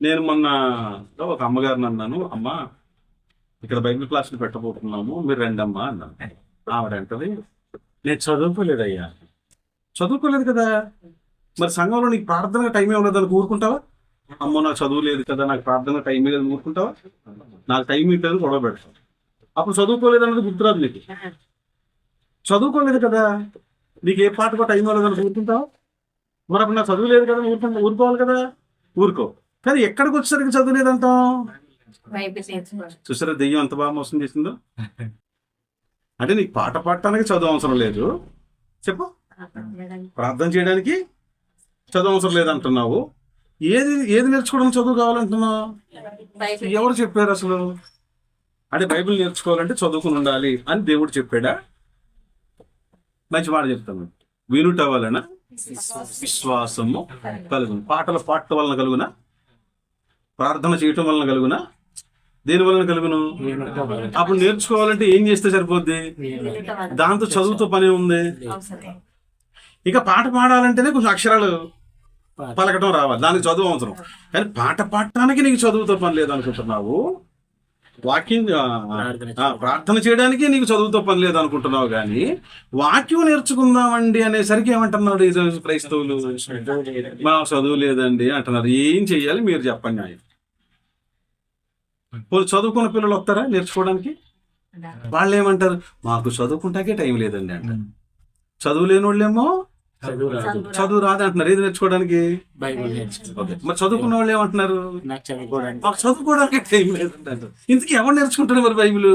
నేను మొన్న ఒక అమ్మగారిని అన్నాను అమ్మ ఇక్కడ బైబిల్ క్లాసులు పెట్టబోతున్నాము మీరు రండి అమ్మా అన్నాను ఆవిడంటది నేను చదువుకోలేదయ్యా. చదువుకోలేదు కదా? మరి సంఘంలో నీకు ప్రార్థన టైం ఉండదు అని ఊరుకుంటావా అమ్మో నాకు చదువు లేదు కదా నాకు ప్రార్థన టైం లేదు ఊరుకుంటావా నాకు టైం ఇట్లేదు గొడవ పెడతావు అప్పుడు చదువుకోలేదు అన్నది గుర్తురాదు నీకు. చదువుకోలేదు కదా? నీకు ఏ పాటకో టైం ఇవ్వలేదని ఊరుకుంటావా మరి అప్పుడు నాకు చదువు లేదు కదా ఊరుకుంటా ఊరుకోవాలి కదా. ఊరుకో. కానీ ఎక్కడికి వచ్చేసరికి చదువు లేదంటాం బైబిల్ నేర్చుకోవాలి చూసారా దెయ్యం ఎంత బాగా మోసం చేసిందో? అంటే నీకు పాట పాడటానికి చదువు అవసరం లేదు. చెప్పు. ప్రార్థన చేయడానికి చదువు అవసరం లేదంటున్నావు. ఏది ఏది నేర్చుకోవడం చదువు కావాలంటున్నావు? ఎవరు చెప్పారు అసలు? అంటే బైబిల్ నేర్చుకోవాలంటే చదువుకుని ఉండాలి అని దేవుడు చెప్పాడా? మంచి మాట చెప్తాను. వినుట వలన విశ్వాసము కలుగును. పాటలు పాడటం వలన కలుగునా? ప్రార్థన చేయటం వలన కలుగునా? దేని వలన కలుగును? అప్పుడు నేర్చుకోవాలంటే ఏం చేస్తే సరిపోద్ది? దాంతో చదువుతో పని ఉంది. ఇక పాట పాడాలంటేనే కొంచెం అక్షరాలు పలకటం రావాలి. దానికి చదువు అవసరం. కానీ పాట పాడటానికి నీకు చదువుతో పని లేదు అనుకుంటున్నావు. ఆ, ప్రార్థన చేయడానికి నీకు చదువుతో పని లేదు అనుకుంటున్నావు కానీ వాక్యం నేర్చుకుందామండి అనేసరికి ఏమంటున్నాడు క్రైస్తవులు? మా చదువు లేదండి అంటున్నారు. ఏం చెయ్యాలి? మీరు చెప్పండి ఆయన. చదువుకున్న పిల్లలు వస్తారా నేర్చుకోవడానికి? వాళ్ళు ఏమంటారు మాకు చదువుకుంటాకే టైం లేదండి అంటారు. చదువు లేని వాళ్ళేమో చదువు రాదు అంటున్నారు. ఏది నేర్చుకోవడానికి? బైబిల్ నేర్చుకో మరి చదువుకున్న వాళ్ళు ఏమంటున్నారు? నాకు చదువుకోవడానికి. టైం లేదంటారు ఇంతకీ ఎవరు నేర్చుకుంటారు మరి బైబిల్?